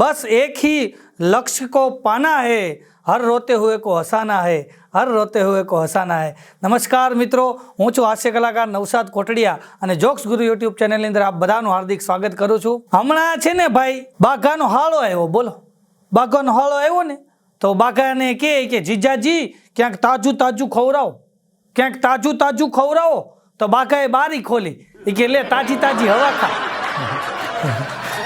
बस एक ही लक्ष्य को पाना है हर रोते हुए को हंसाना है હર રોતે હુએ કો હસાના હે નમસ્કાર મિત્રો હું છું હાસ્ય કલાકાર નવસાદ કોટડિયા અને જોક્સ ગુરુ યુટ્યુબ ચેનલની અંદર આપ બધાનું હાર્દિક સ્વાગત કરું છું હમણાં છે ને ભાઈ બાઘાનો હાળો આવ્યો બોલો બાઘાનો હાળો આવ્યો ને તો બાઘાને કહે કે જીજાજી ક્યાંક તાજું તાજું ખવડાવો ક્યાંક તાજું તાજું ખવડાવો તો બાઘાએ બારી ખોલી એ કે લે તાજી તાજી હવા ખા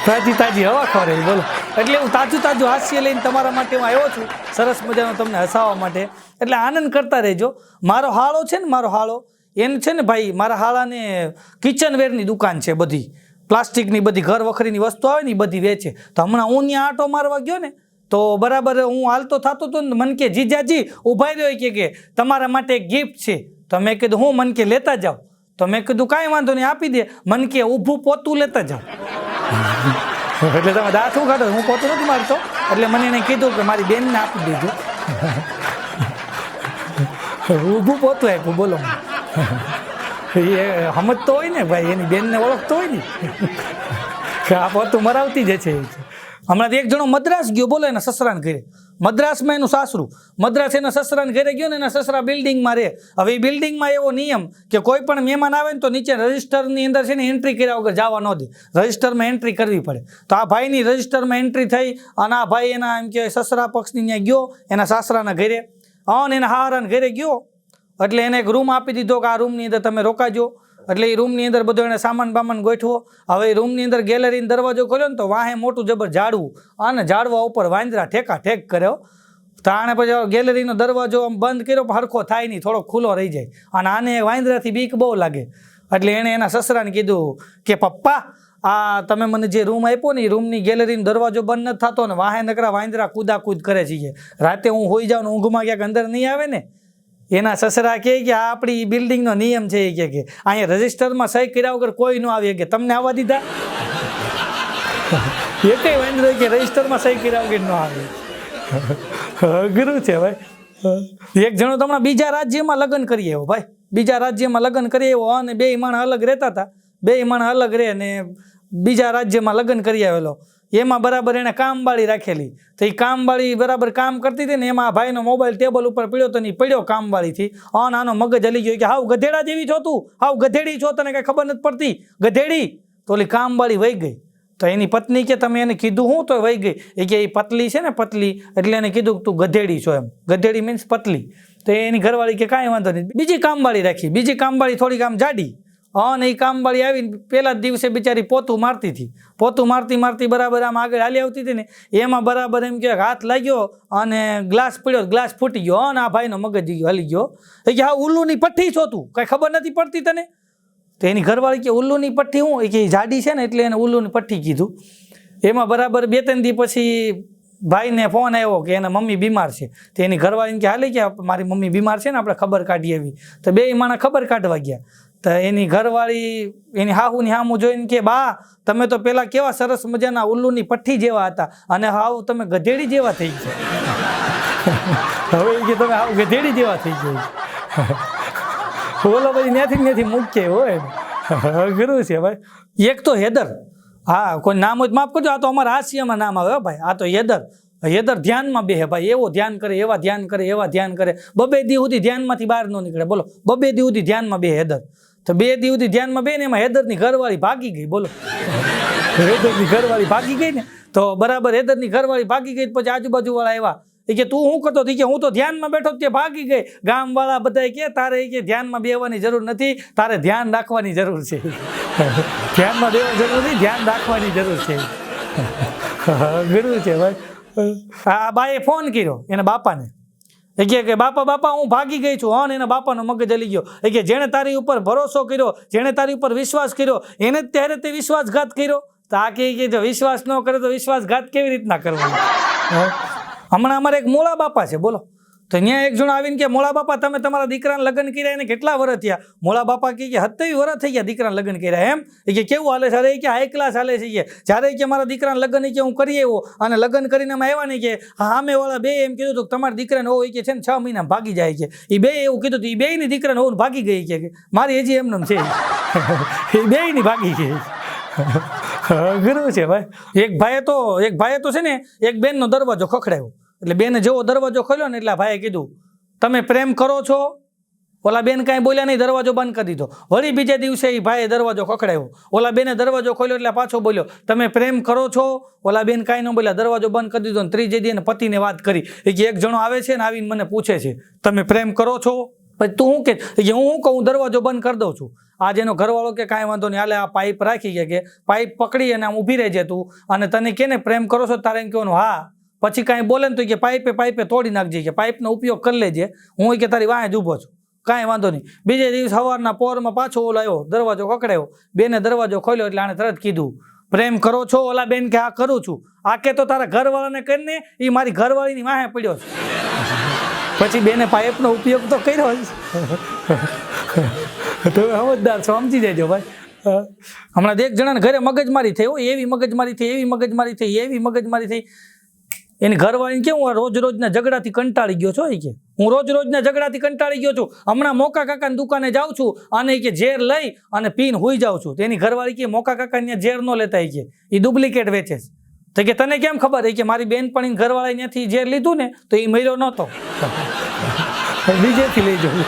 તાજી તાજી હવા ખવડાવી, બોલો. એટલે હું તાજું તાજું હાસ્ય લઈને તમારા માટે હું આવ્યો છું. સરસ મજાનો તમને હસાવવા માટે. એટલે આનંદ કરતા રહેજો. મારો હાળો છે ને, મારો હાળો, એને છે ને ભાઈ, મારા હાળાને કિચનવેરની દુકાન છે બધી. પ્લાસ્ટિકની બધી ઘર વખરીની વસ્તુ આવે ને એ બધી વેચે. તો હમણાં હું ત્યાં આંટો મારવા ગયો ને, તો બરાબર હું હાલતો થતો હતો ને મન કે, જીજાજી ઊભા રહ્યો કે તમારા માટે એક ગિફ્ટ છે. તો મેં કીધું, હું મન કે લેતા જાઓ. તો મેં કીધું, કાંઈ વાંધો નહીં, આપી દે. મન કે, ઊભું પોતું લેતા જાઓ એટલે તમે દાંત ઉગાડો, હું પોતું નથી મારતો. એટલે મને એને કીધું કે, મારી બેનને આપી દેજો. ઊભું પોતું આપ્યું, બોલો એ સમજતો હોય ને ભાઈ, એની બેનને ઓળખતો હોય ને. કે આ પોતું મરાવતી જ છે. હમણાં એક જણો મદ્રાસ ગયો, બોલો એના સસરાને ઘરે. મદ્રાસમાં એનું સાસરું. મદ્રાસ એના સસરાને ઘરે ગયો ને એના સસરા બિલ્ડિંગમાં રહે. હવે એ બિલ્ડિંગમાં એવો નિયમ કે કોઈ પણ મહેમાન આવે ને તો નીચે રજિસ્ટરની અંદર છે ને એન્ટ્રી કર્યા વગર જવા ન દે. રજિસ્ટરમાં એન્ટ્રી કરવી પડે. તો આ ભાઈની રજિસ્ટરમાં એન્ટ્રી થઈ અને આ ભાઈ એના એમ કે સસરા પક્ષની ત્યાં ગયો, એના સાસરાના ઘરે. અને એના હારાના ઘરે ગયો. એટલે એને એક રૂમ આપી દીધો કે આ રૂમની અંદર તમે રોકાજો. એટલે એ રૂમની અંદર બધો એને સામાન બામાન ગોઠવો. હવે એ રૂમની અંદર ગેલેરીનો દરવાજો ખોલ્યો ને તો વાહે મોટું જબર ઝાડવું. અને ઝાડવા ઉપર વાંદરા ઠેકા ઠેક કર્યો. તો આણે પછી ગેલેરીનો દરવાજો આમ બંધ કર્યો હરખો થાય નહીં થોડો ખુલ્લો રહી જાય. અને આને વાંદરાથી બીક બહુ લાગે. એટલે એણે એના સસરાને કીધું કે, પપ્પા, આ તમે મને જે રૂમ આપ્યો ને એ રૂમની ગેલેરીનો દરવાજો બંધ નથી થતો ને વાહે નકરા વાંદરા કૂદાકૂદ કરે છે રાતે હું હોઈ જાઉં ઊંઘમાં ક્યાંક અંદર નહીં આવે ને એના સસરા કહે કે આ આપણી બિલ્ડિંગનો નિયમ છે એ કહે કે અહીંયા રજિસ્ટરમાં સહી કર્યા વગર કોઈ ન આવી કે તમને આવવા દીધા? એ કઈ વાંધો કે રજિસ્ટરમાં સહી કર્યા વગર ન આવે. અઘરું છે ભાઈ. એક જણો તમને બીજા રાજ્યમાં લગ્ન કરી આવ્યો ભાઈ. બીજા રાજ્યમાં લગ્ન કરી આવ્યો અને બે માણ અલગ રહેતા હતા. બે માણ અલગ રહે ને બીજા રાજ્યમાં લગ્ન કરી આવેલો. એમાં બરાબર એણે કામવાળી રાખેલી. તો એ કામવાળી બરાબર કામ કરતી હતી ને એમાં ભાઈનો મોબાઈલ ટેબલ ઉપર પડ્યો તો નહીં પડ્યો કામવાળીથી અન આનો મગજ હલી ગયો કે હાવ ગધેડા જેવી છો તું, હાવ ગધેડી છો, તને કાંઈ ખબર નથી પડતી. ગધેડી? તો ઓલી કામવાળી વહી ગઈ. તો એની પત્ની કે તમે એને કીધું હું તો વહી ગઈ. એ કે એ પતલી છે ને પતલી, એટલે એને કીધું તું ગધેડી છો એમ. ગધેડી મીન્સ પતલી. તો એની ઘરવાળી કે કાંઈ વાંધો નહીં. બીજી કામવાળી રાખી. બીજી કામવાળી થોડીક આમ જાડી. અને એ કામવાળી આવીને પહેલા જ દિવસે બિચારી પોતું મારતી હતી. પોતું મારતી મારતી બરાબર આમ આગળ હાલી આવતી હતી ને, એમાં બરાબર એમ કે હાથ લાગ્યો અને ગ્લાસ પડ્યો ગ્લાસ ફૂટી ગયો. અને આ ભાઈનો મગજ હલી ગયો. એ કે હા ઉલ્લુની પઠ્ઠી છો તું? કાંઈ ખબર નથી પડતી તને? તો એની ઘરવાળી કે ઉલ્લુની પઠ્ઠી હું? એ કે જાડી છે ને એટલે એને ઉલ્લુની પઠ્ઠી કીધું. એમાં બરાબર બે ત્રણ દી પછી ભાઈને ફોન આવ્યો કે એના મમ્મી બીમાર છે. તો એની ઘરવાળીને કે હાલે કે મારી મમ્મી બીમાર છે ને, આપણે ખબર કાઢી આવી. તો બે માણા ખબર કાઢવા ગયા. તો એની ઘરવાળી, એની હાહુની હામું જોઈને કે, બા, તમે તો પેલા કેવા સરસ મજાના ઉલ્લુની પઠ્ઠી જેવા હતા અને હાવ તમે ગધેડી જેવા થઈ ગયા. હવે કે તમે હાવ ગધેડી જેવા થઈ ગયા. બોલો પછી ત્યાંથી ત્યાંથી મૂકીએ હોય અઘરું છે ભાઈ. એક તો હેદર. હા, કોઈ નામ હોય માફ કરજો. આ તો અમારા હાસ્યમાં નામ આવે ભાઈ. આ તો હેદર. હેદર ધ્યાનમાં બેહે ભાઈ. એવો ધ્યાન કરે, એવા ધ્યાન કરે, એવા ધ્યાન કરે. બબે દી સુધી ધ્યાનમાંથી બહાર ન નીકળે. બોલો, બબે દી સુધી ધ્યાનમાં બે હેદર. તો બે દિવસથી ધ્યાનમાં બે ને એમાં હેદરની ઘરવાળી ભાગી ગઈ, બોલો. હેદરની ઘરવાળી ભાગી ગઈ ને? તો બરાબર, હેદરની ઘરવાળી ભાગી ગઈ પછી આજુબાજુવાળા આવ્યા. એ કે, તું શું કરતો? હતી કે, હું તો ધ્યાનમાં બેઠો તે ભાગી ગઈ. ગામવાળા બધા કે, તારે કે ધ્યાનમાં બેવાની જરૂર નથી, તારે ધ્યાન રાખવાની જરૂર છે. ધ્યાનમાં બેવાની જરૂર નથી, ધ્યાન રાખવાની જરૂર છે. ગુરુ છે, ભાઈ. આ બાએ ફોન કર્યો, એના બાપાને. એ કહે કે, બાપા બાપા, હું ભાગી ગઈ છું. હા ને એના બાપાનો મગજ હલી ગયો. એ કે જેણે તારી ઉપર ભરોસો કર્યો, જેણે તારી ઉપર વિશ્વાસ કર્યો, એને જ ત્યારે તે વિશ્વાસઘાત કર્યો. તો આ કહે કે, જો વિશ્વાસ ન કરે તો વિશ્વાસઘાત કેવી રીતના કરવાનો? હમણાં અમારે એક મોળા બાપા છે, બોલો. તો ત્યાં એક જણ આવીને કે મોળા બાપા, તમે તમારા દીકરાને લગ્ન કર્યા એને કેટલા વર્ષ થયા? મોળા બાપા કહે કે સત્યાવીસ વર્ષ થઈ ગયા દીકરાને લગ્ન કર્યા. એમ? એ કે, કેવું હાલે છે? અરે કે હાઈ ક્લાસ હાલે છે. કે, જ્યારે કે, મારા દીકરાને લગ્ન કે, હું કરી આવ્યો અને લગ્ન કરીને અમે આવ્યા નહીં કે સામે વાળા બે એમ કીધું હતું કે, તમારા દીકરાને હોવું. કે, છે ને, છ મહિના ભાગી જાય છે. એ બે એવું કીધું હતું એ બેયની દીકરાને હોવું ભાગી ગઈ કે, મારી હજી એમને છે. એ બેયની ભાગી ગઈ અઘરું છે ભાઈ. એક ભાઈએ તો, એક ભાઈએ તો છે ને, એક બેનનો દરવાજો ખખડાવ્યો એટલે બેને જેવો દરવાજો ખોલ્યો ને એટલે ભાઈએ કીધું, તમે પ્રેમ કરો છો? ઓલા બેન કાંઈ બોલ્યા નહીં, દરવાજો બંધ કરી દીધો. વળી બીજે દિવસે એ ભાઈએ દરવાજો ખખડાવ્યો ઓલા બેને દરવાજો ખોલ્યો એટલે પાછો બોલ્યો, તમે પ્રેમ કરો છો? ઓલા બેન કાંઈ ન બોલ્યા, દરવાજો બંધ કરી દીધો ને ત્રીજે દી પતિને વાત કરી. એ કે, એક જણો આવે છે ને આવીને મને પૂછે છે, તમે પ્રેમ કરો છો? પછી તું શું કે હું શું કહું, દરવાજો બંધ કરી દઉં છું. આજે એનો ઘરવાળો કે કાંઈ વાંધો નહીં, હાલે આ પાઇપ રાખી ગયા કે, પાઇપ પકડી અને આમ ઊભી રહેજે તું, અને તને કે ને પ્રેમ કરો છો? તારે એમ કહેવાનું, હા. પછી કાંઈ બોલે ને તો કે પાઇપે પાઇપે તોડી નાખજે કે પાઇપનો ઉપયોગ કરી લેજે. હું કે તારી વાંહે જ ઊભો છું. કાંઈ વાંધો નહીં. બીજે દિવસ સવારના પોરમાં પાછો ઓલો આવ્યો, દરવાજો ખકડાયો બેને દરવાજો ખોલ્યો એટલે આણે તરત કીધું, પ્રેમ કરો છો ઓલા બેન કે આ કરું છું? આ કે તો તારા ઘરવાળાને કરીને એ મારી ઘરવાળીની વાહે પડ્યો છે. પછી બેને પાઇપનો ઉપયોગ તો કર્યો જ. તમે સમજદાર છો, સમજી દેજો ભાઈ. હમણાં એક જણાને ઘરે મગજમારી થઈ એવી મગજમારી થઈ, એવી મગજમારી થઈ, એવી મગજમારી થઈ. એની ઘરવાળીને કે હું રોજ રોજના ઝઘડાથી કંટાળી ગયો છો એ કે? હું રોજ રોજના ઝઘડાથી કંટાળી ગયો છું. હમણાં મોકા કાકાની દુકાને જાઉં છું અને કે ઝેર લઈ અને પીને હોઈ જાઉં છું. તેની ઘરવાળી કે મોકા કાકાને ઝેર ન લેતા એ કે. એ ડુપ્લિકેટ વેચે છે. તો કે, તને કેમ ખબર? એ કે, મારી બેનપણી ઘરવાળાએ ત્યાંથી ઝેર લીધું ને તો એ મર્યો નહોતો. બીજેથી લઈ જવું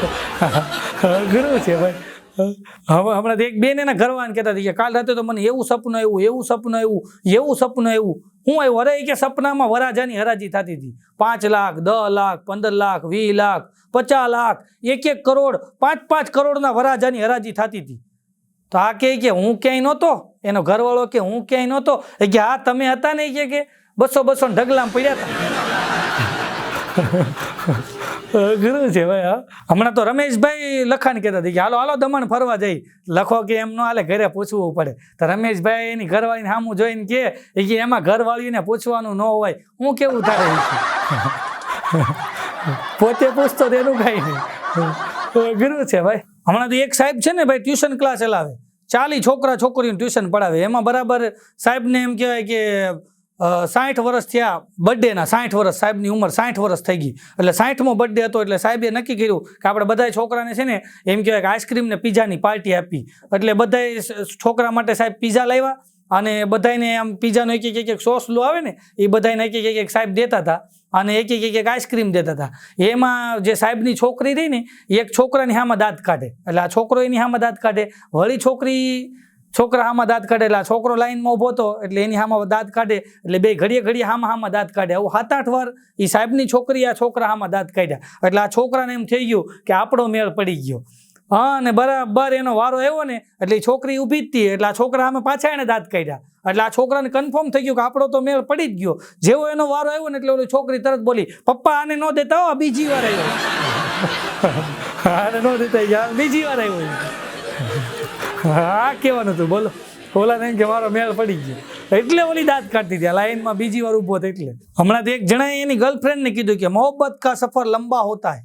અઘરું છે ભાઈ. હવે હમણાં એક બેન એના ઘરવાળાને કહેતા હતી કે, કાલ રાતે તો મને એવું સપનું આવ્યું, એવું સપનું આવ્યું, એવું સપનું આવ્યું. હું આવ્યું અરે કે સપનામાં વરાજાની હરાજી થતી હતી. પાંચ લાખ દસ લાખ, પંદર લાખ, વીસ લાખ, પચાસ લાખ, એક એક કરોડ, પાંચ પાંચ કરોડના વરાજાની હરાજી થતી હતી. તો આ કહે કે હું ક્યાંય નહોતો? એનો ઘરવાળો કે હું ક્યાંય નહોતો? એ કે હા, તમે હતા ને ઈ કે કે બસો બસો ઢગલામાં પડ્યા હતા. અઘરું છે ભાઈ, હા. હમણાં તો રમેશભાઈ લખાણ કહેતા હતા કે, હાલો હાલો, દમણ ફરવા જઈ. લખો કે એમ હાલે, ઘરે પૂછવું પડે. તો રમેશભાઈ એની ઘરવાળીને સામું જોઈને કે કે એમાં ઘરવાળીને પૂછવાનું ન હોય. હું કેવું થાય પોતે પૂછતો તેનું કાંઈ નહીં. અઘરું છે ભાઈ. હમણાં તો એક સાહેબ છે ને ભાઈ, ટ્યુશન ક્લાસ ચલાવે. ચાલી છોકરા છોકરીઓને ટ્યુશન પડાવે એમાં બરાબર સાહેબને એમ કહેવાય કે સાઠ વર્ષ થયા બર્થડેના સાઠ વર્ષ, સાહેબની ઉંમર સાઠ વર્ષ થઈ ગઈ. એટલે સાઠમો બર્થડે હતો એટલે સાહેબે નક્કી કર્યું કે આપણે બધા છોકરાને છે ને, એમ કહેવાય કે આઈસ્ક્રીમ ને પીઝાની પાર્ટી આપી. એટલે બધાએ છોકરા માટે સાહેબ પીઝા લાવ્યા અને બધાને આમ પીઝાનો એક એક એક સોસ લો આવે ને, એ બધાને એક એક એક સાહેબ દેતા હતા અને એક એક એક આઈસ્ક્રીમ દેતા હતા. એમાં જે સાહેબની છોકરી રહી ને એક છોકરાની હામાં દાંત કાઢે. એટલે આ છોકરો એની હામાં દાંત કાઢે. વળી છોકરી છોકરા આમાં દાંત કાઢે, એટલે છોકરો લાઈનમાં ઊભો હતો, એટલે એની હામાં દાંત કાઢે, એટલે બે ઘડીએ ઘડીએ હામાં હામાં દાંત કાઢે. આવું સાત આઠ વાર એ સાહેબની છોકરી આ છોકરા આમાં દાંત કાઢ્યા. એટલે આ છોકરાને એમ થઈ ગયું કે આપણો મેળ પડી ગયો. હા, અને બરાબર એનો વારો આવ્યો ને, એટલે છોકરી ઊભી જ હતી, એટલે આ છોકરા સામે પાછા એને દાંત કાઢ્યા. એટલે આ છોકરાને કન્ફર્મ થઈ ગયું કે આપણો તો મેળ પડી જ ગયો. જેવો એનો વારો આવ્યો ને, એટલે ઓલી છોકરી તરત બોલી, પપ્પા, આને ન દેતા હો બીજી વાર આવ્યો. આને ન દેતા બીજી વાર આવ્યો હા કહેવાનું હતું બોલો ઓલા નહીં કે મારો મેળ પડી ગયો એટલે ઓલી દાંત કાઢતી હતી આ લાઈનમાં બીજી વાર ઊભો હતો એટલે હમણાં તો એક જણાએ એની ગર્લફ્રેન્ડને કીધું કે મોહબ્બત કા સફર લંબા હોતા હૈ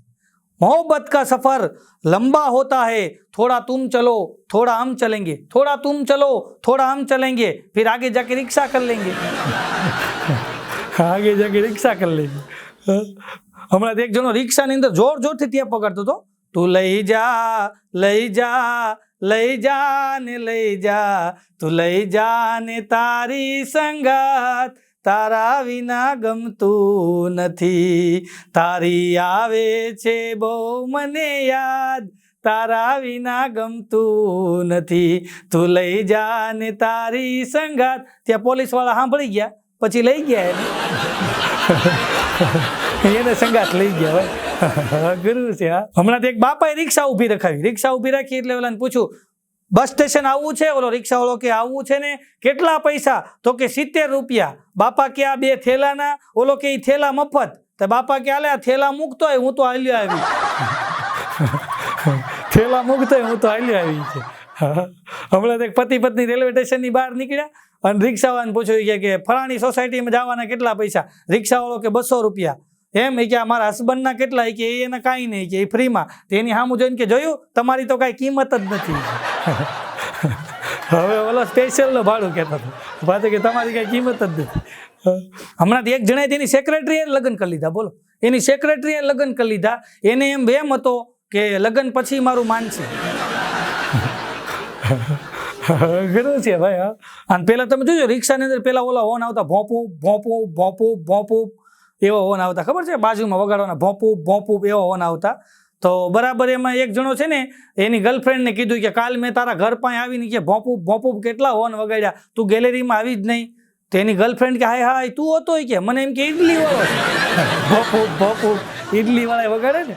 मोहब्बत का सफर लंबा होता है थोड़ा तुम चलो थोड़ा हम चलेंगे थोड़ा तुम चलो थोड़ा हम चलेंगे फिर आगे जाके रिक्शा कर लेंगे આગે જાકે રિક્ષા કરી લેજે હમણાં તો એક જણો રિક્ષાની અંદર જોર જોરથી ત્યાં પકડતો હતો તું લઈ જા લઈ જા લઈ જા ને લઈ જા. તું લઈ જા ને તારી સંગાત. તારા વિના ગમતું નથી. તારી આવે છે બહુ મને યાદ. તારા વિના ગમતું નથી. તું લઈ જા ને તારી સંગાત. ત્યાં પોલીસવાળા સાંભળી ગયા. પછી લઈ ગયા એને. એને સંગાત લઈ ગયા ભાઈ ગુરુ છે હમણાં એક બાપાએ રિક્ષા ઊભી રખાવી. રિક્ષા ઊભી રાખી એટલે ઓલાને પૂછ્યું, બસ સ્ટેશન આવવું છે? ઓલો રિક્ષાવાળો કે, આવવું છે ને? કેટલા પૈસા? તો કે, સિત્તેર રૂપિયા. બાપા કે, આ બે થેલાના. ઓલો કે એ થેલા મફત. તો બાપા કે, આલે, આ થેલા મૂકતો હોય હું તો હાલ્યો આવી. થેલા મૂકતો હોય હું તો હાલ્યો આવી છે. હમણાં એક પતિ પત્ની રેલવે સ્ટેશનની બહાર નીકળ્યા અને રિક્ષાવાળાને પૂછ્યું કે, ફલાણી સોસાયટીમાં જવાના કેટલા પૈસા? રિક્ષાવાળો કે, બસો રૂપિયા. એમ એ કે મારા હસબન્ડના કેટલા એ કે એને કાંઈ નહીં કે એ ફ્રીમાં તો એની સામું જોઈને કે જોયું, તમારી તો કાંઈ કિંમત જ નથી. હવે ઓલો સ્પેશિયલનું ભાડું કહેતો હતો. પાછું કે તમારી કાંઈ કિંમત જ નથી. હમણાં એક જણાએ તેની સેક્રેટરીએ લગ્ન કરી લીધા, બોલો. એની સેક્રેટરીએ લગ્ન કરી લીધા. એને એમ એમ હતો કે લગ્ન પછી મારું માનશે. ઘણું છે ભાઈ, હા. અને પેલા તમે જોજો, રિક્ષાની અંદર પેલા ઓલા હોન આવતા, ભોંપું ભોંપું ભોંપું ભોંપું. એવા હોન આવતા. ખબર છે? બાજુમાં વગાડવાના ભોંપું ભોંપું એવા હોન આવતા. તો બરાબર એમાં એક જણો છે ને, એની ગર્લફ્રેન્ડને કીધું કે કાલ મેં તારા ઘર પાસે આવીને કે ભોંપું ભોંપું કેટલા હોન વગાડ્યા? તું ગેલેરીમાં આવી જ નહીં. તો એની ગર્લફ્રેન્ડ કે, હાય હાય, તું હતો કે? મને એમ કે ઇડલી વાળો. છે. ભોંપું ભોંપું ઇડલી વાળા વગાડે ને?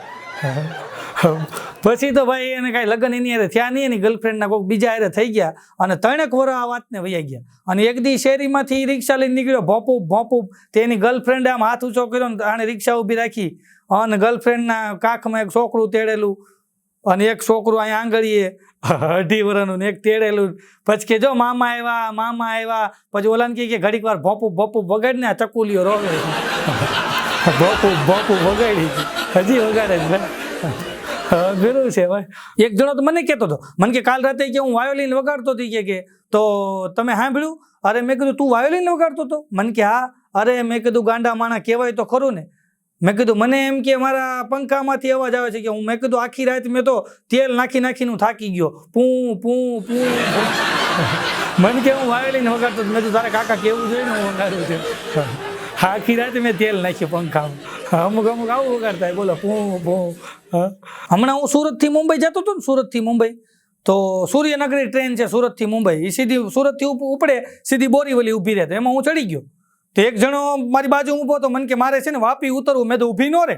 પછી તો ભાઈ એને કાંઈ લગ્ન એની હારે થયા નહીં, એની ગર્લફ્રેન્ડના કોઈક બીજા હારે થઈ ગયા અને ત્રણેક વર આ વાતને વૈયા ગયા. અને એક દી શેરીમાંથી રિક્ષા લઈને નીકળ્યો, ભોપું, ભોપુ. તેની ગર્લફ્રેન્ડે આમ હાથ ઊંચો કર્યો ને આણે રિક્ષા ઊભી રાખી અને ગર્લફ્રેન્ડના કાખમાં એક છોકરું તેડેલું અને એક છોકરું અહીંયા આંગળીએ અઢી વરનું એક તેડેલું. પછી કે જો મામા આવ્યા મામા આવ્યા. પછી ઓલાને કહે કે ઘડીક વાર ભોપું ભોપું વગાડીને આ ચકુલીઓ રોગે ભોપું ભોપું વગાડી. હજી વગાડે છે. ભાઈ ગુરુ છે ભાઈ. એક જણો તો મને કહેતો હતો, મને કે કાલ રાતે કે હું વાયોલિન વગાડતો હતી કે કે, તો તમે સાંભળ્યું? અરે મેં કીધું, તું વાયોલિન વગાડતો હતો? મને કે, હા. અરે મેં કીધું, ગાંડા માણા કહેવાય તો ખરું ને. મેં કીધું, મને એમ કે મારા પંખામાંથી અવાજ આવે છે કે હું, મેં કીધું, આખી રાત મેં તો તેલ નાખી નાખીને હું થાકી ગયો. પૂ પૂ પૂ. મને કે, હું વાયોલિન વગાડતો. મેં તો તારે કાકા કેવું જોઈએ હું વગાડું છું. આખી રાત મેં તેલ નાખ્યું પંખામાં. અમુક અમુક આવું વગાડતા થાય બોલો પૂ પૂ. હમણાં હું સુરતથી મુંબઈ જતો હતો ને, સુરતથી મુંબઈ. તો સૂર્યનગરી ટ્રેન છે સુરતથી મુંબઈ. એ સીધી સુરતથી ઉપડે, સીધી બોરીવલી ઊભી રહે. તો એમાં હું ચડી ગયો. તો એક જણો મારી બાજુ ઊભો હતો. મને કે, મારે છે ને વાપી ઉતરવું. મેં તો ઊભી ન રે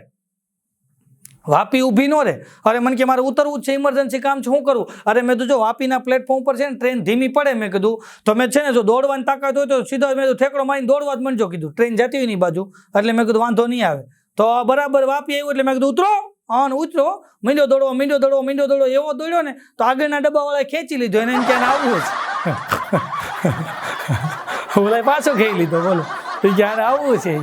વાપી ઊભી ન રહે અરે મને કે મારે ઉતરવું છે ઇમરજન્સી કામ છે શું કરું? અરે મેં કીધું, જો વાપીના પ્લેટફોર્મ પર છે ને ટ્રેન ધીમી પડે, મેં કીધું. તો મેં છે ને જો દોડવાની તાકાત હોય તો સીધો મેં ઠેકડો મારીને દોડવા જ મંડજો, કીધું. ટ્રેન જતી હોયની બાજુ. એટલે મેં કીધું, વાંધો નહીં આવે. તો બરાબર વાપી આવ્યું એટલે મેં કીધું, ઉતરો. હા, ને ઉતરો. મીંડો દોડો મીંડો દોડો મીંડો દોડો એવો દોડ્યો ને, તો આગળના ડબ્બાવાળાએ ખેંચી લીધો એને એમ કે આને આવવું છે ઓલા પાછો ખેઈ લીધો, બોલો. એ કે આવવું છે.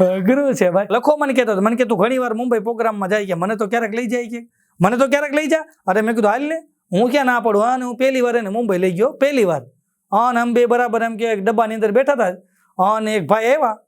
અઘરું છે ભાઈ. લખો, મને કહેતો મને કે તું ઘણી વાર મુંબઈ પ્રોગ્રામમાં જાય કે મને તો ક્યારેક લઈ જાય કે? મને તો ક્યારેક લઈ જા. અરે, મેં કીધું, હાલ લે હું ક્યાં ના પડું? હા ને, હું પહેલી વાર એને મુંબઈ લઈ ગયો, પહેલી વાર. અને આમ બે બરાબર એમ કે એક ડબ્બાની અંદર બેઠા હતા અને એક ભાઈ આવ્યા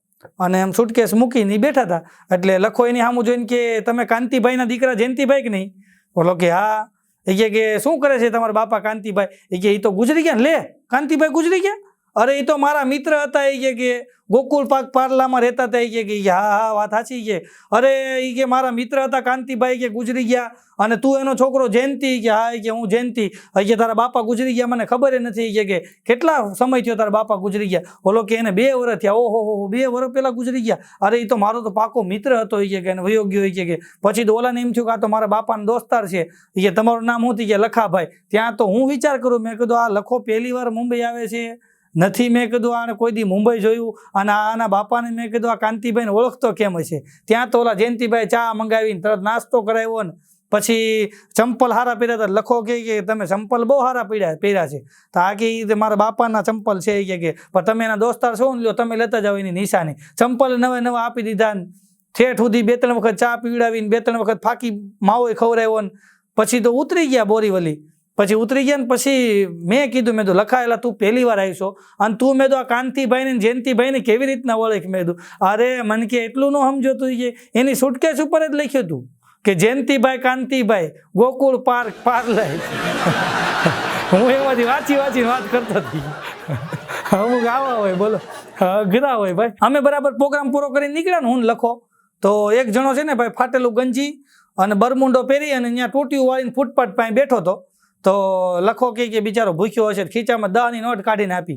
અને એમ સુટકેસ મૂકીને બેઠા હતા એટલે લખો એની સામું જોઈને કે તમે કાંતિભાઈના દીકરા જયંતિભાઈ કે નહીં? બોલો કે, હા. એ કે શું કરે છે તમારા બાપા કાંતિભાઈ? એ કે એ તો ગુજરી ગયા ને, લે. કાંતિભાઈ ગુજરી ગયા? અરે એ તો મારા મિત્ર હતા એ કે કે ગોકુળ પાક પાર્લામાં રહેતા હતા એ કે હા હા વાત સાચી કે અરે એ કે મારા મિત્ર હતા, કાંતિભાઈ કે ગુજરી ગયા, અને તું એનો છોકરો જયંતિ કે, હા કે, હું જયંતિ. કે, તારા બાપા ગુજરી ગયા, મને ખબર નથી કે કે, કેટલા સમય થયો તારા બાપા ગુજરી ગયા? ઓલો કે એને બે વર્ષ થયા, ઓહો, હો બે વર્ષ પહેલાં ગુજરી ગયા. અરે એ તો મારો તો પાકો મિત્ર હતો એ કે એને વયોગ્ય હોય કે કે. પછી તો ઓલાને એમ થયું કે આ તો મારા બાપાનો દોસ્તાર છે. એ કે, તમારું નામ હું? કે લખાભાઈ. ત્યાં તો હું વિચાર કરું, મેં કીધું, આ લખો, પહેલી વાર મુંબઈ આવે છે. નથી? મેં કીધું, આને કોઈ દી મુંબઈ જોયું? અને આના બાપાને મેં કીધું, આ કાંતિભાઈને ઓળખતો કેમ હશે? ત્યાં તો ઓલા જયંતિભાઈ ચા મંગાવીને તરત નાસ્તો કરાવ્યો ને પછી ચંપલ હારા પહેર્યા હતા. લખો કે તમે ચંપલ બહુ હારા પીડ્યા પહેર્યા છે. તો આ કે મારા બાપાના ચંપલ છે, એ કે કે, પણ તમે એના દોસ્તાર છો ને, લ્યો, તમે લેતા જાઓ એની નિશાની. ચંપલ નવા નવા આપી દીધા ને ઠેઠ સુધી બે ત્રણ વખત ચા પીવડાવીને બે ત્રણ વખત ફાકી માવો ખવડાવ્યો ને પછી તો ઉતરી ગયા બોરીવલી. પછી ઉતરી ગયા ને પછી મેં કીધું, મેં તો લખાયેલા તું પહેલી વાર આવીશો અને તું, મેં તો આ કાંતિભાઈ ને જયંતિભાઈ ને કેવી રીતના ઓળખ? મેં કીધું, અરે, મને કે એટલું ન સમજો તું કે એની સુટકેસ ઉપર જ લખ્યું હતું કે જયંતિભાઈ, કાંતિભાઈ, ગોકુળ પાર્ક પાર્લર. હું એમાંથી વાંચી વાંચીને વાત કરતો હતી અમુક આવા હોય, બોલો. અઘરા હોય ભાઈ. અમે બરાબર પ્રોગ્રામ પૂરો કરીને નીકળ્યા ને, હું લખો. તો એક જણો છે ને ભાઈ, ફાટેલું ગંજી અને બરમુંડો પહેરી અને અહીંયા ટોટીયું વાળીને ફૂટપાથ પાસે બેઠો હતો. તો લખો કે કે બિચારો ભૂખ્યો હશે ખીચામાં દાની નોટ કાઢીને આપી.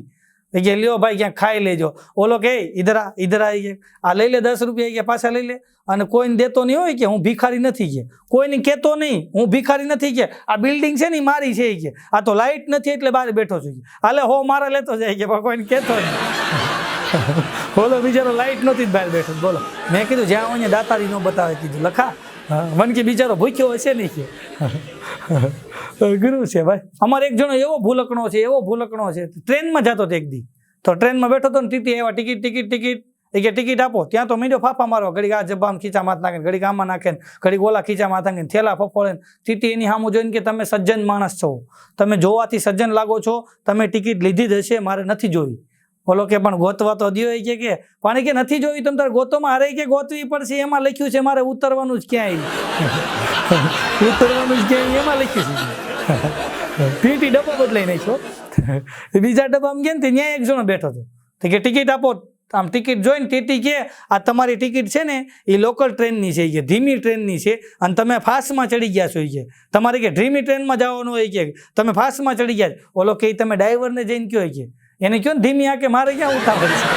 કે લ્યો ભાઈ ક્યાંક ખાઈ લેજો. ઓલો કે ઇધરા ઇધરા આવી આ લઈ લે, દસ રૂપિયા કે પાછા લઈ લે. અને કોઈને દેતો નહીં હોય કે, હું ભિખારી નથી કે. કોઈને કહેતો નહીં, હું ભિખારી નથી કે. આ બિલ્ડિંગ છે ને મારી છે કે. આ તો લાઇટ નથી એટલે બહાર બેઠો છું હાલે, હો, મારા લેતો જાય કે. કોઈને કહેતો નહીં. બોલો બિચારો લાઇટ નથી જ બહાર બેઠો. બોલો. મેં કીધું, જ્યાં હોય ને દાતારી ન બતાવે, કીધું. લખા. મને કે બિચારો ભૂખ્યો હશે નહીં કે. ગુરુ છે ભાઈ. અમારે એક જણો એવો ભૂલકણો છે એવો ભૂલકણો છે. ટ્રેનમાં જતો હતો એક દી. તો ટ્રેનમાં બેઠો હતો ને ટીટી એવા ટિકિટ ટિકિટ ટિકિટ. એ કે ટિકિટ આપો ત્યાં તો મીંડો ફાફા મારો ઘડીક આ જબામ ખીચા માથ નાખે ઘડીક આમાં નાખે ઘડી ઘડીક ઓલા ખીચા માથ નાખે થેલા ફફોળે ને ટીટી એની સામું જોઈને કે તમે સજ્જન માણસ છો. તમે જોવાથી સજ્જન લાગો છો તમે ટિકિટ લીધી જ હશે મારે નથી જોવી ઓલો કે પણ ગોતવા તો દ્યો એ કે કે પાણી કે નથી જોવી તમે તારે ગોતોમાં હારે કે ગોતવી પડશે એમાં લખ્યું છે મારે ઉતરવાનું જ ક્યાંય. ઉતરવાનું જ ક્યાંય એમાં લખ્યું છે. ટીટી ડબ્બો બદલાઈ નાખ્યો. બીજા ડબ્બામાં ગયા ને ત્યાં એક જણો બેઠો હતો. તો કે ટિકિટ આપો આમ ટિકિટ જોઈને ટીટી કે આ તમારી ટિકિટ છે ને એ લોકલ ટ્રેનની છે કે ધીમી ટ્રેનની છે અને તમે ફાસ્ટમાં ચડી ગયા છો એ કે. તમારે કે ધીમી ટ્રેનમાં જવાનું હોય કે તમે ફાસ્ટમાં ચડી ગયા. ઓલો કે તમે ડ્રાઈવરને જઈને કયો કે. એને કહો ને ધીમી આ મારે ક્યાં ઉતાવળ છે?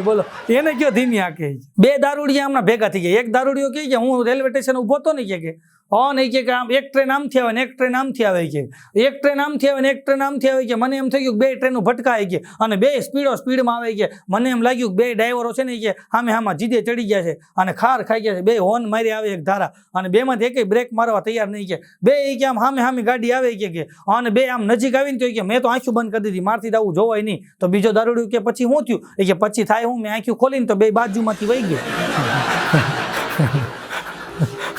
બોલો. એને કયો ધીમી આકે બે દારૂડિયા હમણાં ભેગા થઈ ગયા. એક દારૂડિયો કહે કે હું રેલવે સ્ટેશન ઊભો તો નહીં કે ઓ નહીં કે આમ એક ટ્રેન આમથી આવે ને એક ટ્રેન આમથી આવે કે. એક ટ્રેન આમથી આવે ને એક ટ્રેન આમથી આવે કે. મને એમ થઈ ગયું કે બે ટ્રેનો ભટકાય કે. અને બે સ્પીડો સ્પીડમાં આવે કે. મને એમ લાગ્યું કે બે ડ્રાઈવરો છે ને કે સામે આમાં જીદે ચડી ગયા છે અને ખાર ખાઈ ગયા છે. બે હોર્ન મારી આવે એક ધારા. અને બેમાંથી એકેય બ્રેક મારવા તૈયાર નહીં કે. બે એ કે આમ સામે સામે ગાડી આવે કે કે. અને બે આમ નજીક આવીને તો કે મેં તો આંખું બંધ કરી દીધી. મારથી આવું જોવાય નહીં. તો બીજો દારૂડ્યું કે પછી શું થયું? એ કે પછી થાય હું મેં આંખું ખોલીને તો બે બાજુમાંથી વહી ગયો.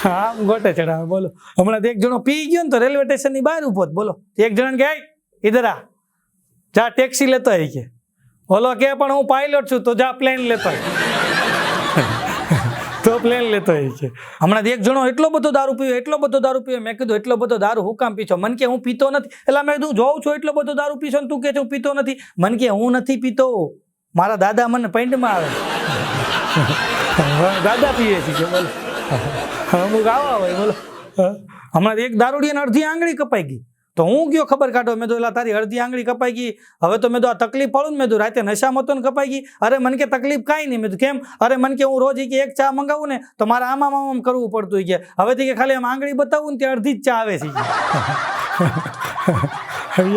હા ગોટે ચડાવે બોલો. હમણાં એક જણો પી ગયો ને તો રેલવે સ્ટેશનની બહાર ઊભો બોલો. એક જણ કે "આય, ઇધર આ. જા ટેક્સી લેતો હોય કે. બોલો કે પણ હું પાયલોટ છું તો જા પ્લેન લેતો તો પ્લેન લેતો હોય છે હમણાં એક જણો એટલો બધો દારૂ પીયો એટલો બધો દારૂ પીયો મેં કીધું એટલો બધો દારૂ હું કામ પીછો? મન કે હું પીતો નથી. એટલે મેં કીધું જોઉં છું એટલો બધો દારૂ પીશો ને તું કે હું પીતો નથી. મન કે હું નથી પીતો. મારા દાદા મને પેન્ટમાં આવે. દાદા પીએ છે કે બોલો. અમુક આવા હોય બોલો. હમણાં એક દારૂડિયાને અડધી આંગળી કપાઈ ગઈ. તો હું ગયો ખબર કાઢો મેં તો એલા તારી અડધી આંગળી કપાઈ ગઈ. હવે તો મેં તો આ તકલીફ પડું ને મેં તો રાતે નશામાં તો ને કપાઈ ગઈ. અરે મને કે તકલીફ કાંઈ નહીં. મેં તો કેમ? અરે મને કે હું રોજ કે એક ચા મંગાવું ને તો મારે આમાં આમ કરવું પડતું કે. હવેથી કે ખાલી આમ આંગળી બતાવું ને તે અડધી જ ચા આવે છે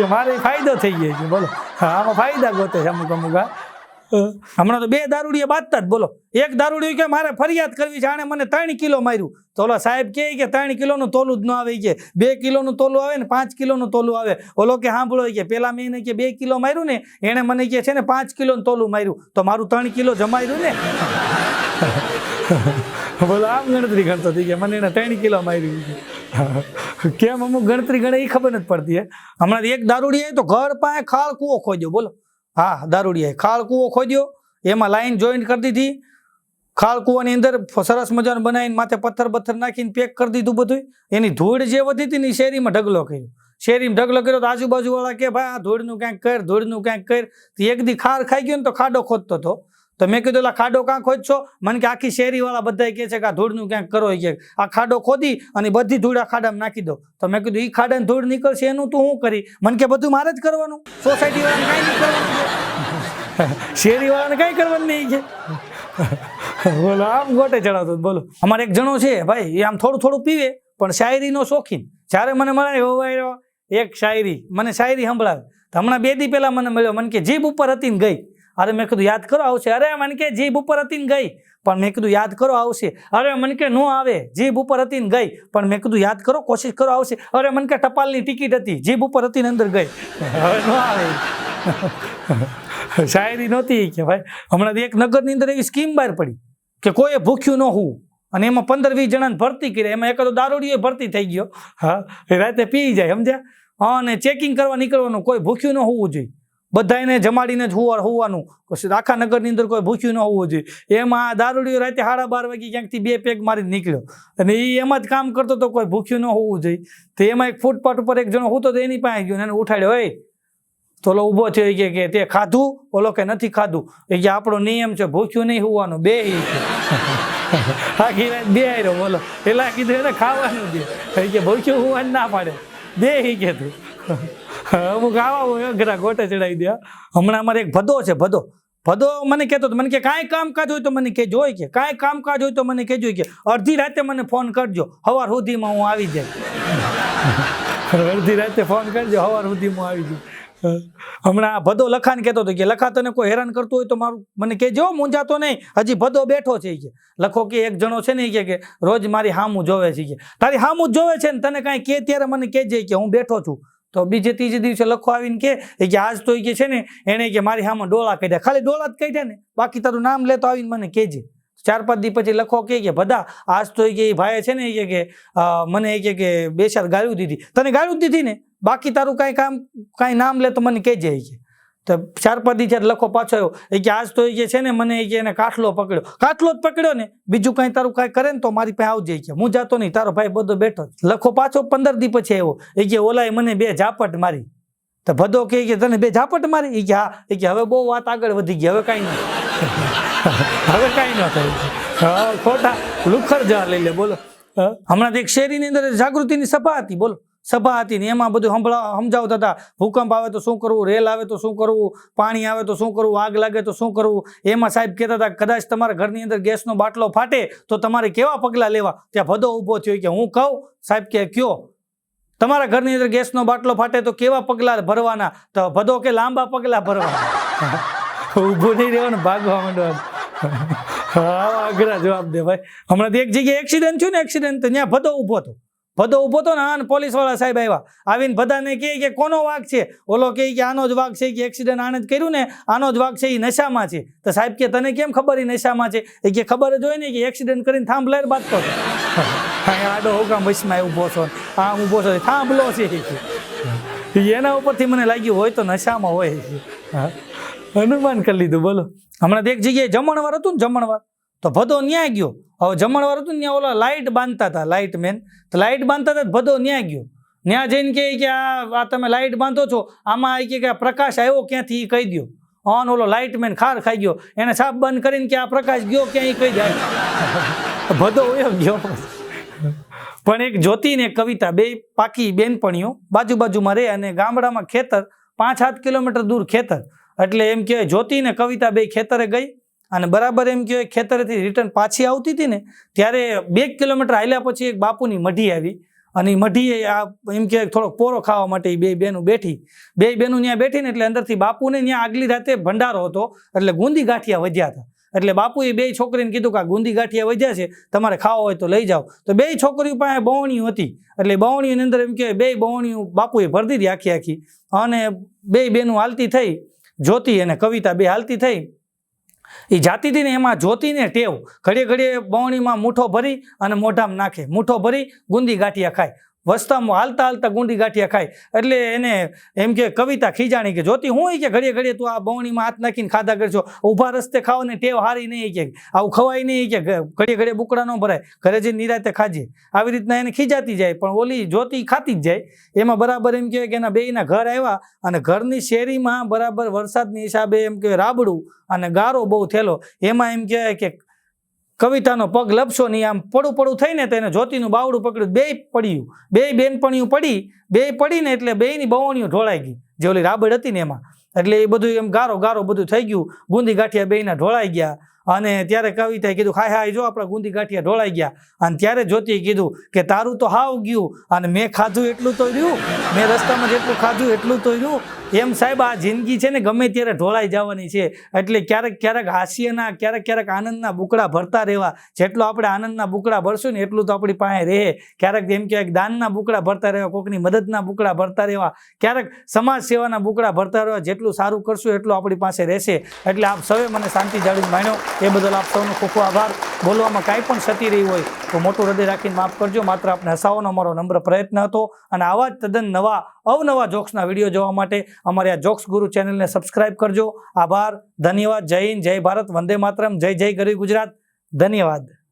મારે ફાયદો થઈ ગયો છે. બોલો. આમાં ફાયદા ગોતે છે અમુક અમુક હા. હમણાં તો બે દારૂડીએ બાંધતા જ, બોલો. એક દારૂડિયું કે મારે ફરિયાદ કરવી છે, આણે મને ત્રણ કિલો માર્યું. તો ઓલો સાહેબ કહે કે ત્રણ કિલોનું તોલું જ ન આવે કે બે કિલોનું તોલું આવે ને પાંચ કિલોનું તોલું આવે. ઓલો કે સાંભળો કે પેલા મેં એને કે બે કિલો માર્યું ને, એણે મને કે છે ને પાંચ કિલોનું તોલું માર્યું. તો મારું ત્રણ કિલો જમાયું ને. બોલો, આમ ગણતરી ગણતો થઈ ગયા મને એને ત્રણ કિલો માર્યું. કેમ અમુક ગણતરી ગણે એ ખબર નથી પડતી હમણાં એક દારૂડિયા તો ઘર પાસે ખાળ કૂવો ખોજો બોલો. હા, દારૂડિયાએ. ખાળ કૂવો ખોદ્યો, એમાં લાઈન જોઈન્ટ કરી દીધી. ખાળ કૂવાની અંદર સરસ મજાનું બનાવીને માથે પથ્થર પથ્થર નાખીને પેક કરી દીધું બધું એની ધૂળ જે વધી હતી ને શેરીમાં ઢગલો કર્યો. શેરીમાં ઢગલો કર્યો તો આજુબાજુવાળા કે ભાઈ આ ધૂળનું ક્યાંક કર, ધૂળનું ક્યાંક કર. એક દી ખાર ખાઈ ગયો ને તો ખાડો ખોદતો હતો. તો મેં કીધું, "લા, ખાડો ક્યાં ખોદશો? મને કે, આખી શેરીવાળા બધા કહે છે કે આ ધૂળનું ક્યાંક કરો, એ કે, આ ખાડો ખોદી અને બધી ધૂળ આ ખાડામાં નાખી દો. તો મેં કીધું એ ખાડાને ધૂળ નીકળશે, એનું તું શું કરી? મને કે, બધું મારે જ કરવાનું. સોસાયટી વાળાને કાંઈ નહીં કરવાનું. શેરી વાળાને કાંઈ કરવાનું નહીં કે. બોલો, આમ ગોટે ચડાવતો બોલો. અમારે એક જણો છે, ભાઈ, એ આમ થોડું થોડું પીવે, પણ શાયરીનો શોખીન. જ્યારે મને મળે એવો એક શાયરી. મને શાયરી સંભળાવે. હમણાં બે દી પહેલાં મને મળ્યો, મને કે, જીભ ઉપર હતી ને ગઈ. અરે મેં કીધું, યાદ કરો, આવશે. અરે, મને કે જીભ ઉપર હતી ને ગઈ. પણ મેં કીધું, યાદ કરો, આવશે. અરે, મને કે, નો આવે. જીભ ઉપર હતી ને ગઈ. પણ મેં કીધું, યાદ કરો, કોશિશ કરો, આવશે. અરે, મને કે, ટપાલની ટિકિટ હતી. જીભ ઉપર હતી ને અંદર ગઈ. હવે ન આવે શાયરી નહોતી કે, ભાઈ. હમણાં એક નગરની અંદર એવી સ્કીમ બહાર પડી કે કોઈએ ભૂખ્યું ન હોવું. અને એમાં પંદર વીસ જણાને ભરતી કરી. એમાં એક તો દારૂડીએ ભરતી થઈ ગયો. હા, એ રાતે પી જાય, સમજ્યા? અને ચેકિંગ કરવા નીકળવાનું, કોઈ ભૂખ્યું ન હોવું જોઈએ. બધા એને જમાડીને જ હોવા હોવાનું. પછી આખા નગરની અંદર કોઈ ભૂખ્યું ન હોવું જોઈએ. એમાં આ દારૂડીઓ રાતે સાડા બાર વાગે ક્યાંકથી બે પેગ મારીને નીકળ્યો. અને એ એમાં જ કામ કરતો તો કોઈ ભૂખ્યું ન હોવું જોઈએ. તો એમાં એક ફૂટપાથ ઉપર એક જણો હતો તો એની પાસે ગયો એને ઉઠાડ્યો હોય તો ઓલો ઊભો થયો. કે કે તે ખાધું? ઓલો કે નથી ખાધું. એ કે આપણો નિયમ છે ભૂખ્યું નહીં હોવાનું. બે આખી રાત બે આવ્યો બોલો. પેલા કીધું એને ખાવાનું દે એ કે ભૂખ્યું હોવાનું ના પાડે. બે કે તું. અમુક આવા અઘરા ગોટે ચડાવી દે. હમણાં અમારે એક ભદો છે ભદો. ભદો મને કહેતો હતો મને કે કાંઈ કામકાજ હોય તો મને કહેજો હોય કે કાંઈ કામકાજ હોય તો મને કહેજો કે. અડધી રાતે મને ફોન કરજો સવાર સુધીમાં હું આવી જાય. અડધી રાતે ફોન કરજો સવાર સુધીમાં આવી જાય. હમણાં આ ભદો લખાણ કહેતો હતો કે લખા તને કોઈ હેરાન કરતું હોય તો મારું મને કહેજો મૂંઝાતો નહીં. હજી ભદો બેઠો છે કે. લખો કે એક જણો છે ને એ કે કે રોજ મારી હામું જોવે છે કે. તારી હામું જોવે છે ને તને કાંઈ કે ત્યારે મને કહેજે કે હું બેઠો છું. તો બીજે ત્રીજે દિવસે લખો આવીને કે કે આજ તો કે છે ને, એણે કે મારી હામાં ડોળા કાઢ્યા. ખાલી ડોળા જ કાઢ્યા ને. બાકી તારું નામ લેતો આવીને મને કહેજે. ચાર પાંચ દી પછી લખો કે કે બધા આજ તો કે ભાઈએ છે ને એ કે મને એ કે કે બે ચાર ગાળ્યું દીધી. તને ગાળ્યું જ દીધી ને? બાકી તારું કાંઈ કામ, કાંઈ નામ લે તો મને કહેજે કે. તો ચાર પાંચ દી ત્યારે લખો પાછો આવ્યો, એ કે આજ તો એ કે છે ને મને એ કે એને કાઠલો પકડ્યો. કાઠલો જ પકડ્યો ને, બીજું કાંઈ તારું કાંઈ કરે ને તો મારી પાસે આવજે કે. હું જાતો નહીં, તારો ભાઈ બધો બેઠો લખો પાછો પંદર દી પછી આવ્યો. એ કે ઓલાએ મને બે ઝાપટ મારી. તો ભદો કહે કે તને બે ઝાપટ મારી? એ કે હા. એ કે હવે બહુ વાત આગળ વધી ગઈ, હવે કાંઈ નહીં હવે કાંઈ ન થાય. હા, ખોટા. લુખર જવા લઈ લે, બોલો. હમણાં એક શેરીની અંદર જાગૃતિની સભા હતી, બોલો. સભા હતી ને એમાં બધું સંભળા સમજાવતા હતા. ભૂકંપ આવે તો શું કરવું? રેલ આવે તો શું કરવું? પાણી આવે તો શું કરવું? આગ લાગે તો શું કરવું? એમાં સાહેબ કહેતા હતા કદાચ તમારા ઘરની અંદર ગેસનો બાટલો ફાટે તો તમારે કેવા પગલાં લેવા? ત્યાં ભદો ઊભો થયો કે હું કહું? સાહેબ કે, કયો? તમારા ઘરની અંદર ગેસનો બાટલો ફાટે તો કેવા પગલાં ભરવાના? તો ભદો કે લાંબા પગલાં ભરવાના? ઊભું નહીં રહેવાનું, ભાગવા માંડવાનું. હા અઘરા જવાબ દે ભાઈ. હમણાં એક જગ્યાએ એક્સિડન્ટ થયું ને એક્સિડન્ટ ત્યાં ભદો ઊભો હતો ભદો ઊભો હતો ને આ પોલીસવાળા સાહેબ આવ્યા. આવીને બધાને કહે કે કોનો વાઘ છે? ઓલો કહે કે આનો જ વાઘ છે કે એક્સિડન્ટ આણે જ કર્યું ને, આનો જ વાઘ છે એ નશામાં છે. તો સાહેબ કે, તને કેમ ખબર એ નશામાં છે? એ કે, ખબર જ હોય ને કે એક્સિડન્ટ કરીને થાંભ લાયર બાદ તો અહીંયા આડો હોગા વચમાં ઊભો છો. આ ઊભો છો. થાંભલો છે એના ઉપરથી મને લાગ્યું હોય તો નશામાં હોય છે અનુમાન કરી લીધું, બોલો. હમણાં એક જગ્યાએ જમણવાર હતું ને, જમણવાર. તો ભદો ન્યાય ગયો. હવે જમણવાર હતું ત્યાં ઓલા લાઇટ બાંધતા હતા લાઇટ મેન તો લાઇટ બાંધતા હતા ભદો ન્યાય ગયો. ત્યાં જઈને કહે કે આ તમે લાઇટ બાંધો છો, આમાં કે પ્રકાશ આવ્યો ક્યાંથી એ કહી દો ઓન ઓલો લાઇટ મેન ખાર ખાઈ ગયો. એને સાફ બંધ કરીને કે આ પ્રકાશ ગયો ક્યાં એ કહી જાય ભદો એમ ગયો. પણ એક જ્યોતિ ને કવિતા, બે પાકી બેનપણીઓ બાજુ બાજુમાં રહે અને ગામડામાં ખેતર પાંચ સાત કિલોમીટર દૂર ખેતર. એટલે એમ કહેવાય જ્યોતિ ને કવિતા બે ખેતરે ગઈ. અને બરાબર એમ કહેવાય ખેતરેથી રિટર્ન પાછી આવતી હતી ને, ત્યારે બે કિલોમીટર હાલ્યા પછી એક બાપુની મઢી આવી. અને એ મઢીએ આ એમ કહેવાય થોડોક પોરો ખાવા માટે એ બે બેનું બેઠી. બે બહેનું ત્યાં બેઠી ને એટલે અંદરથી બાપુને ત્યાં આગલી રાતે ભંડારો હતો, એટલે ગુંદી ગાંઠિયા વધ્યા હતા. એટલે બાપુએ બે છોકરીને કીધું કે આ ગુંદી ગાંઠિયા વધ્યા છે, તમારે ખાવા હોય તો લઈ જાઓ. તો બે છોકરીઓ પાસે બહોણીઓ હતી. એટલે બહોણીઓની અંદર એમ કહેવાય બે બહોણીઓ બાપુએ ભરી દીધી આખી આખી. અને બે બેનું હાલતી થઈ જ્યોતિ અને કવિતા બે હાલતી થઈ. એ જાતી હતી એમાં જોતીને ટેવ. ઘડીએ ઘડીએ બવણીમાં મૂઠો ભરી અને મોઢામાં નાખે. મૂઠો ભરી ગુંદી ગાંઠિયા ખાય. વસ્તામાં હાલતા હાલતા ગુંડી ગાંઠિયા ખાય. એટલે એને એમ કે કવિતા ખીજાણી કે, જોતી હું કે ઘડીએ ઘડીએ તું આ બવણીમાં હાથ નાખીને ખાધા કરશો ઊભા રસ્તે ખાવાની ટેવ હારી નહીં કે, આવું ખવાય નહીં કે ઘડીએ ઘડીએ બુકડા ન ભરાય. ઘરે જઈને નિરાતે ખાજે. આવી રીતના એને ખીજાતી જાય, પણ ઓલી જોતી ખાતી જ જાય. એમાં બરાબર એમ કહેવાય કે એના બેયના ઘર આવ્યા અને ઘરની શેરીમાં બરાબર વરસાદની હિસાબે એમ કે રાબડું અને ગારો બહુ થયેલો એમાં એમ કહેવાય કે કવિતાનો પગ લપશો નહીં આમ પડું પડું થઈને તો એને જ્યોતિનું બાવડું પકડ્યું, બે પડ્યું, બે બેનપણીઓ પડી, બે પડીને એટલે બેયની બવણીઓ ઢોળાઈ ગઈ, જે ઓલી રાબડ હતી ને એમાં. એટલે એ બધું એમ ગારો ગારો બધું થઈ ગયું, ગુંદી ગાંઠિયા બેયના ઢોળાઈ ગયા અને ત્યારે કવિતાએ કીધું, હાય હાય, જો આપણા ગુંદી ગાંઠિયા ઢોળાઈ ગયા. અને ત્યારે જ્યોતિએ કીધું કે, તારું તો હાવ ગયું અને મેં ખાધું એટલું તો રહ્યું. મેં રસ્તામાં જેટલું ખાધું એટલું તો રહ્યું. એમ સાહેબ, આ જિંદગી છે ને ગમે ત્યારે ઢોળાઈ જવાની છે. એટલે ક્યારેક ક્યારેક હાસ્યના, ક્યારેક ક્યારેક આનંદના બુકડા ભરતા રહેવા. જેટલો આપણે આનંદના બુકડા ભરશું ને એટલું તો આપણી પાસે રહે. ક્યારેક એમ કહેવાય દાનના બુકડા ભરતા રહેવા, કોકની મદદના બુકડા ભરતા રહેવા. ક્યારેક સમાજ સેવાના બુકડા ભરતા રહેવા. જેટલું સારું કરશું એટલું આપણી પાસે રહેશે. એટલે આપ સૌએ મને શાંતિ જાળવી માન્યો. એ બદલ આપ સૌનો ખૂબ ખૂબ આભાર. બોલવામાં કાંઈ પણ ક્ષતિ રહી હોય તો મોટું હૃદય રાખીને માફ કરજો. માત્ર આપને હસાવવાનો અમારો નમ્ર પ્રયત્ન હતો અને આવા જ તદ્દન નવા, અવનવા જોક્સના વીડિયો જોવા માટે અમારી આ જોક્સ ગુરુ ચેનલને સબસ્ક્રાઇબ કરજો. આભાર. ધન્યવાદ. જય હિન્દ. જય ભારત. વંદે માતરમ. જય જય ગરીબ ગુજરાત. ધન્યવાદ.